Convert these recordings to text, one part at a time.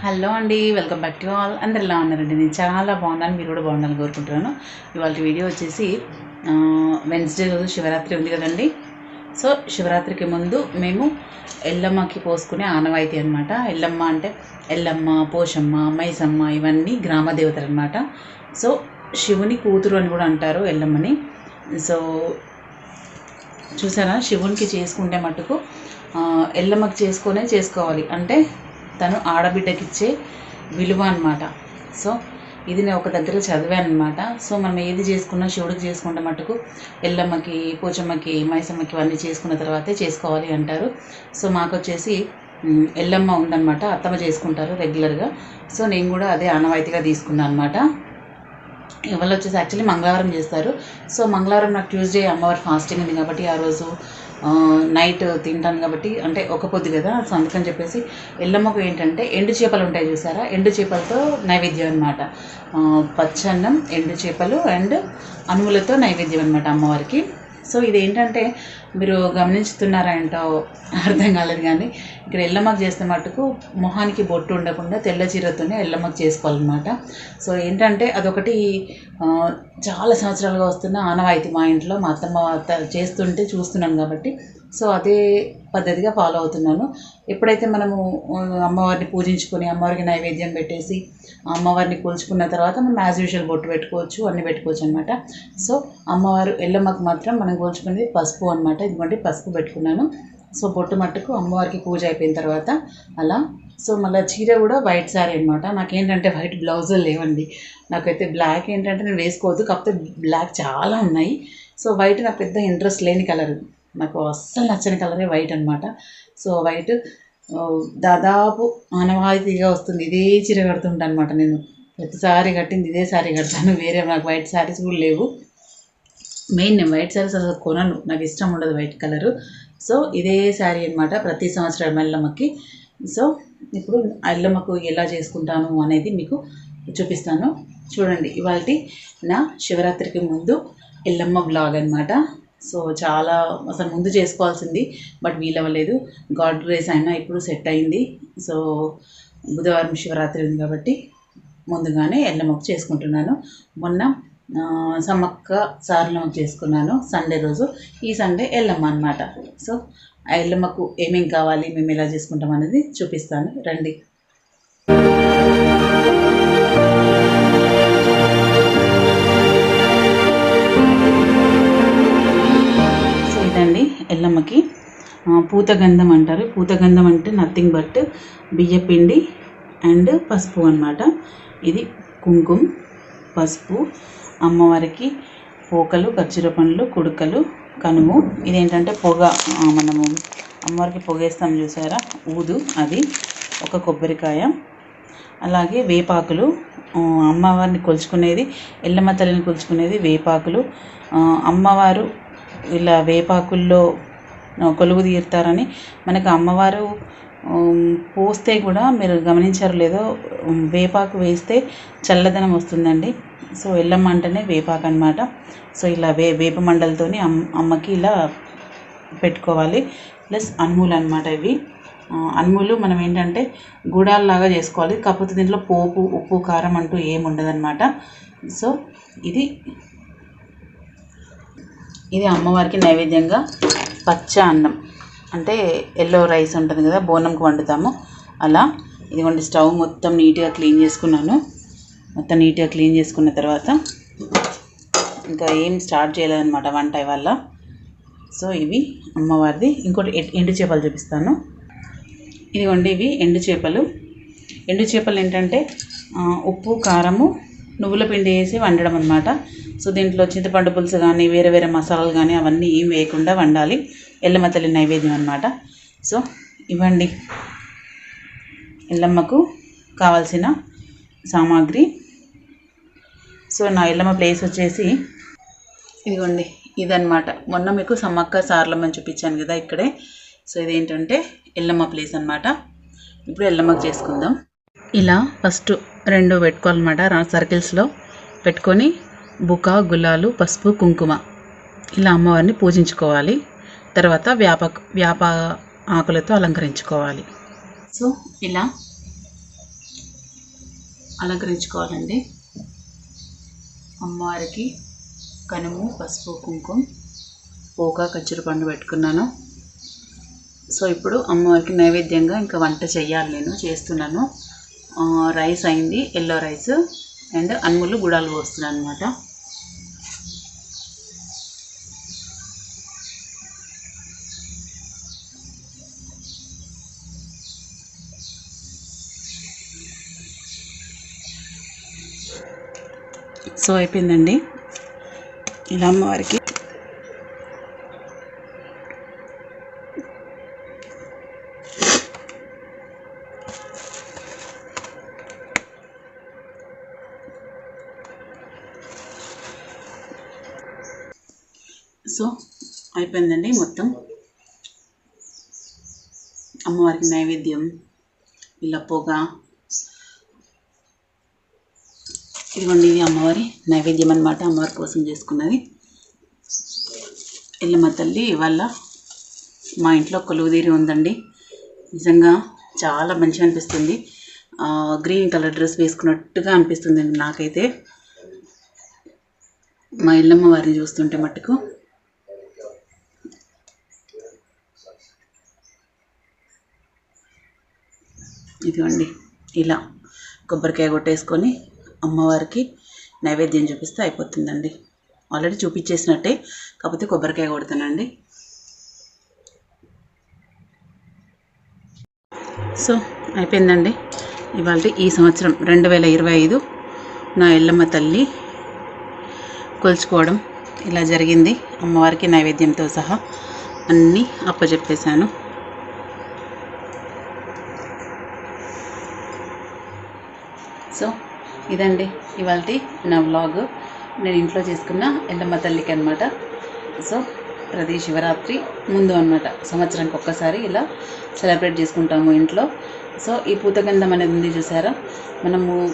Hello అండి welcome back to all. అందరు ఎలా ఉన్నారండి? నేను చాలా బాగున్నాను మీరు కూడా బాగుండాలని కోరుకుంటున్నాను. ఇవాళ వీడియో వచ్చేసి వెన్స్డే రోజు శివరాత్రి ఉంది కదండి. సో శివరాత్రికి ముందు మేము ఎల్లమ్మకి పోసుకునే ఆనవాయితీ అనమాట ఎల్లమ్మ అంటే ఎల్లమ్మ పోషమ్మ మైసమ్మ ఇవన్నీ గ్రామ దేవతలు అనమాట సో శివుని కూతురు అని కూడా అంటారు ఎల్లమ్మని. సో చూసారా? శివునికి చేసుకుంటే మటుకు ఎల్లమ్మకి చేసుకునే చేసుకోవాలి. అంటే తను ఆడబిడ్డకి ఇచ్చే విలువ అనమాట సో ఇది నేను ఒక దగ్గర చదివాను అనమాట సో మనం ఏది చేసుకున్నా శివుడికి చేసుకుంటే మటుకు ఎల్లమ్మకి పోచమ్మకి మైసమ్మకి ఇవన్నీ చేసుకున్న తర్వాతే చేసుకోవాలి అంటారు. సో మాకు వచ్చేసి ఎల్లమ్మ ఉందన్నమాట. అత్తమ్మ చేసుకుంటారు రెగ్యులర్గా. సో నేను కూడా అదే ఆనవాయితీగా తీసుకున్నాను అనమాట ఇవాళ వచ్చేసి యాక్చువల్లీ మంగళవారం చేస్తారు. సో మంగళవారం నాకు ట్యూస్డే అమ్మవారి ఫాస్టింగ్ ఉంది కాబట్టి ఆ రోజు నైట్ తింటాను కాబట్టి అంటే ఒక పొద్దు కదా సో అందుకని చెప్పేసి ఎల్లమ్మకు ఏంటంటే ఎండు చేపలు ఉంటాయి చూసారా? ఎండు చేపలతో నైవేద్యం అనమాట పచ్చన్నం ఎండు చేపలు అండ్ అనువులతో నైవేద్యం అనమాట అమ్మవారికి. సో ఇది ఏంటంటే మీరు గమనించుతున్నారా ఏంటో అర్థం కాలేదు కానీ ఇక్కడ ఎల్లమ్మకు చేస్తే మటుకు మొహానికి బొట్టు ఉండకుండా తెల్ల చీరతోనే ఎల్లమ్మకు చేసుకోవాలన్నమాట. సో ఏంటంటే అదొకటి చాలా సంవత్సరాలుగా వస్తున్న ఆనవాయితీ మా ఇంట్లో. మా అత్తమ్మ చేస్తుంటే చూస్తున్నాను కాబట్టి. సో అదే పద్ధతిగా ఫాలో అవుతున్నాను. ఎప్పుడైతే మనము అమ్మవారిని పూజించుకొని అమ్మవారికి నైవేద్యం పెట్టేసి అమ్మవారిని కూల్చుకున్న తర్వాత మనం యాజ్ యూజువల్ బొట్టు పెట్టుకోవచ్చు అన్నీ పెట్టుకోవచ్చు అనమాట సో అమ్మవారు ఎల్లమ్మకు మాత్రం మనం కూల్చుకునేది పసుపు అనమాట ఇదిగోండి పసుపు పెట్టుకున్నాను. సో బొట్టు మట్టుకు అమ్మవారికి పూజ అయిపోయిన తర్వాత అలా. సో మళ్ళీ చీర కూడా వైట్ శారీ అనమాట నాకేంటంటే వైట్ బ్లౌజులు లేవండి. నాకైతే బ్లాక్ ఏంటంటే నేను వేసుకోవద్దు కాకపోతే బ్లాక్ చాలా ఉన్నాయి. సో వైట్ నాకు పెద్ద ఇంట్రెస్ట్ లేని కలర్. నాకు అస్సలు నచ్చని కలరే వైట్ అనమాట సో వైట్ దాదాపు ఆనవాయితీగా వస్తుంది. ఇదే చీర కడుతుంటాను అనమాట నేను. ప్రతిసారి కట్టింది ఇదే సారీ కడతాను. వేరే నాకు వైట్ శారీస్ కూడా లేవు. మెయిన్ నేను వైట్ శారీస్ అసలు కొనను. నాకు ఇష్టం ఉండదు వైట్ కలరు. సో ఇదే శారీ అనమాట ప్రతి సంవత్సరం ఎల్లమ్మకి. సో ఇప్పుడు ఎల్లమ్మకు ఎలా చేసుకుంటాను అనేది మీకు చూపిస్తాను. చూడండి ఇవాళ నా శివరాత్రికి ముందు ఎల్లమ్మ బ్లాగ్ అనమాట సో చాలా అసలు ముందు చేసుకోవాల్సింది బట్ వీలవ్వలేదు. గాడ్ గ్రేస్ అయినా ఇప్పుడు సెట్ అయింది. సో బుధవారం శివరాత్రి ఉంది కాబట్టి ముందుగానే ఎల్లమ్మకు చేసుకుంటున్నాను. మొన్న సమ్మక్క సారలమ్మకు చేసుకున్నాను. సండే రోజు. ఈ సండే ఎల్లమ్మ అనమాట సో ఆ ఎల్లమ్మకు ఏమేమి కావాలి మేము ఎలా చేసుకుంటాం అనేది చూపిస్తాను. రండి. సో ఇదండి ఎల్లమ్మకి. పూతగంధం అంటారు. పూతగంధం అంటే నథింగ్ బట్ బియ్యపిండి అండ్ పసుపు అనమాట ఇది కుంకుమ పసుపు అమ్మవారికి పోకలు ఖర్జూర పండ్లు కుడుకలు కనుము. ఇదేంటంటే పొగ మనము అమ్మవారికి పొగేస్తాం చూసారా? ఊదు అది ఒక కొబ్బరికాయ. అలాగే వేపాకులు అమ్మవారిని కొలుచుకునేది ఎల్లమ్మ తల్లిని కొలుచుకునేది వేపాకులు. అమ్మవారు ఇలా వేపాకుల్లో కొలువు తీరుతారని మనకు అమ్మవారు పోస్తే కూడా మీరు గమనించారు లేదో వేపాకు వేస్తే చల్లదనం వస్తుందండి. సో ఎల్లమ్మ అంటేనే వేపాకు అనమాట సో ఇలా వే వేప మండలతోని అమ్ అమ్మకి ఇలా పెట్టుకోవాలి. ప్లస్ అన్ములు అనమాట ఇవి అన్ములు మనం ఏంటంటే గుడాల్లాగా చేసుకోవాలి. కాకపోతే దీంట్లో పోపు ఉప్పు కారం అంటూ ఏమి ఉండదన్నమాట సో ఇది ఇది అమ్మవారికి నైవేద్యంగా పచ్చ అన్నం. అంటే ఎల్లో రైస్ ఉంటుంది కదా బోనంకి వండుతాము. అలా ఇదిగోండి స్టవ్ మొత్తం నీట్గా క్లీన్ చేసుకున్నాను. మొత్తం నీట్గా క్లీన్ చేసుకున్న తర్వాత ఇంకా ఏం స్టార్ట్ చేయలేదన్నమాట వంట వల్ల సో ఇవి అమ్మవారిది. ఇంకోటి ఎండు చేపలు చూపిస్తాను. ఇదిగోండి ఇవి ఎండు చేపలు. ఎండు చేపలు ఏంటంటే ఉప్పు కారము నువ్వుల పిండి వేసి వండడం అనమాట సో దీంట్లో చింతపండు పులుసు కానీ వేరే వేరే మసాలాలు కానీ అవన్నీ ఏం వేయకుండా వండాలి. ఎల్లమ్మ తల్లి నైవేద్యం అనమాట సో ఇవ్వండి. ఎల్లమ్మకు కావాల్సిన సామాగ్రి. సో నా ఎల్లమ్మ ప్లేస్ వచ్చేసి ఇదిగోండి ఇదనమాట మొన్న మీకు సమ్మక్క సార్లమ్మని చూపించాను కదా ఇక్కడే. సో ఇదేంటంటే ఎల్లమ్మ ప్లేస్ అన్నమాట. ఇప్పుడు ఎల్లమ్మకి చేసుకుందాం. ఇలా ఫస్ట్ రెండు పెట్టుకోవాలన్నమాట సర్కిల్స్లో పెట్టుకొని బుక గులాలు పసుపు కుంకుమ. ఇలా అమ్మవారిని పూజించుకోవాలి. తర్వాత వ్యాప వ్యాప ఆకులతో అలంకరించుకోవాలి. సో ఇలా అలంకరించుకోవాలండి. అమ్మవారికి కనుము పసుపు కుంకుమ పోక కచ్చరి పండు పెట్టుకున్నాను. సో ఇప్పుడు అమ్మవారికి నైవేద్యంగా ఇంకా వంట చేయాలి నేను చేస్తున్నాను. రైస్ అయింది ఎల్లో రైస్ అండ్ అన్ములు గుడాలు పోస్తున్నాను అనమాట సో అయిపోయిందండి. ఇలా అమ్మవారికి. సో అయిపోయిందండి మొత్తం. అమ్మవారికి నైవేద్యం ఇలా పొగ ఇదిగోండి ఇది అమ్మవారి నైవేద్యం అనమాట అమ్మవారి కోసం చేసుకున్నది. ఎల్లమ్మ తల్లి ఇవాళ మా ఇంట్లో కొలువుదీరి ఉందండి. నిజంగా చాలా మంచిగా అనిపిస్తుంది. గ్రీన్ కలర్ డ్రెస్ వేసుకున్నట్టుగా అనిపిస్తుంది నాకైతే. మా ఇల్లమ్మ వారిని చూస్తుంటే మట్టుకు ఇదిగోండి ఇలా కొబ్బరికాయ కొట్టేసుకొని అమ్మవారికి నైవేద్యం చూపిస్తే అయిపోతుందండి. ఆల్రెడీ చూపించేసినట్టే. కాకపోతే కొబ్బరికాయ కొడతానండి సో అయిపోయిందండి. ఇవాళ ఈ సంవత్సరం రెండు వేల ఇరవై ఐదు నా ఎల్లమ్మ తల్లి కొలుచుకోవడం ఇలా జరిగింది. అమ్మవారికి నైవేద్యంతో సహా అన్నీ అప్పచెప్పేశాను సో ఇదండి ఇవాళ నా వ్లాగ్ నేను ఇంట్లో చేసుకున్న ఎల్లమ్మ తల్లికి అనమాట సో ప్రతి శివరాత్రి ముందు అనమాట సంవత్సరానికి ఒక్కసారి ఇలా సెలబ్రేట్ చేసుకుంటాము ఇంట్లో. సో ఈ పూతగంధం అనేది ఉంది చూసారా? మనము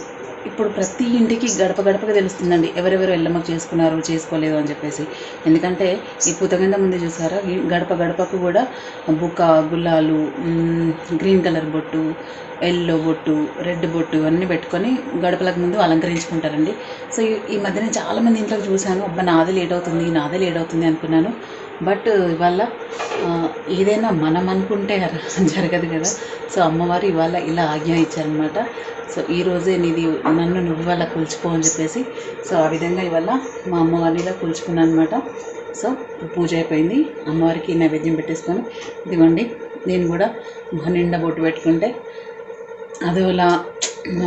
ఇప్పుడు ప్రతి ఇంటికి గడప గడపగా తెలుస్తుందండి. ఎవరెవరు ఎల్లమ్మకు చేసుకున్నారు చేసుకోలేదు అని చెప్పేసి. ఎందుకంటే ఈ పూతగంధం ఉంది చూసారా? ఈ గడప గడపకు కూడా బుక్క గుల్లాలు గ్రీన్ కలర్ బొట్టు ఎల్లో బొట్టు రెడ్ బొట్టు అన్నీ పెట్టుకొని గడపలకు ముందు అలంకరించుకుంటారండి. సో ఈ- ఈ మధ్యన చాలామంది ఇంట్లో చూశాను. అబ్బా నాదే లేట్ అవుతుంది నాదే లేట్ అవుతుంది అనుకున్నాను. బట్ ఇవాళ ఏదైనా మనం అనుకుంటే జరగదు కదా. సో అమ్మవారు ఇవాళ ఇలా ఆజ్ఞ ఇచ్చారనమాట సో ఈరోజే నీది నన్ను నువ్వు ఇవాళ కూల్చుకో అని చెప్పేసి సో ఆ విధంగా ఇవాళ మా అమ్మవారిని ఇలా కొలుచుకున్నాను అనమాట సో పూజ అయిపోయింది. అమ్మవారికి నైవేద్యం పెట్టేసుకొని ఇదిగోండి నేను కూడా మొహం నిండా బొట్టు పెట్టుకుంటే అది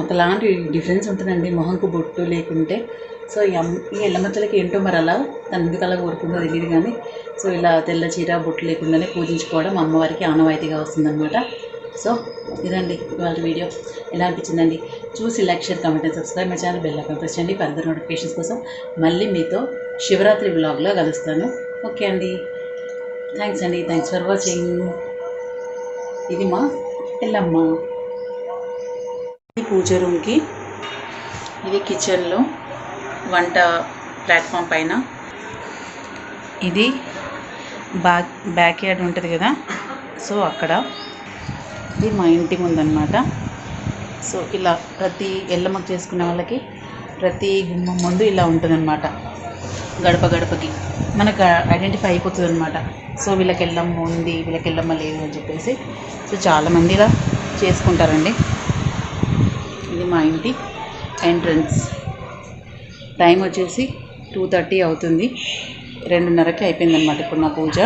ఒకలాంటి డిఫరెన్స్ ఉంటుందండి. మొహంకు బొట్టు లేకుంటే సో ఈ అమ్మ ఈ ఏంటో మరి అలా తను ఎందుకు అలా కోరుకుందో తెలియదు కానీ సో ఇలా తెల్ల చీర బొట్టు లేకుండానే పూజించుకోవడం అమ్మవారికి ఆనవాయితీగా వస్తుందన్నమాట. సో ఇదండి ఇవాళ వీడియో. ఎలా అనిపించిందండి? చూసి like share comment and subscribe my channel. Bell icon press చేయండి. ఫర్దర్ నోటిఫికేషన్స్ కోసం మళ్ళీ మీతో శివరాత్రి బ్లాగ్లో కలుస్తాను. ఓకే అండి. థ్యాంక్స్ అండి. Thanks for watching. ఇది మా ఎల్లమ్మ. పూజ రూమ్కి ఇది కిచెన్లో వంట ప్లాట్ఫామ్ పైన. ఇది బ్యాక్ బ్యాక్ యార్డ్ ఉంటుంది కదా. సో అక్కడ ఇది మా ఇంటి ముందన్నమాట. సో ఇలా ప్రతి ఎల్లమ్మకు చేసుకునే వాళ్ళకి ప్రతి గుమ్మం ముందు ఇలా ఉంటుందన్నమాట. గడప గడపకి. మనకు ఐడెంటిఫై అయిపోతుంది అనమాట సో వీళ్ళకి ఎల్లమ్మ ఉంది వీళ్ళకి ఎల్లమ్మ లేదు అని చెప్పేసి. సో చాలామంది ఇలా చేసుకుంటారండి. ఇది మా ఇంటి ఎంట్రన్స్. టైం వచ్చేసి టూ థర్టీ అవుతుంది. రెండున్నరకి అయిపోయిందనమాట ఇప్పుడు నా పూజ.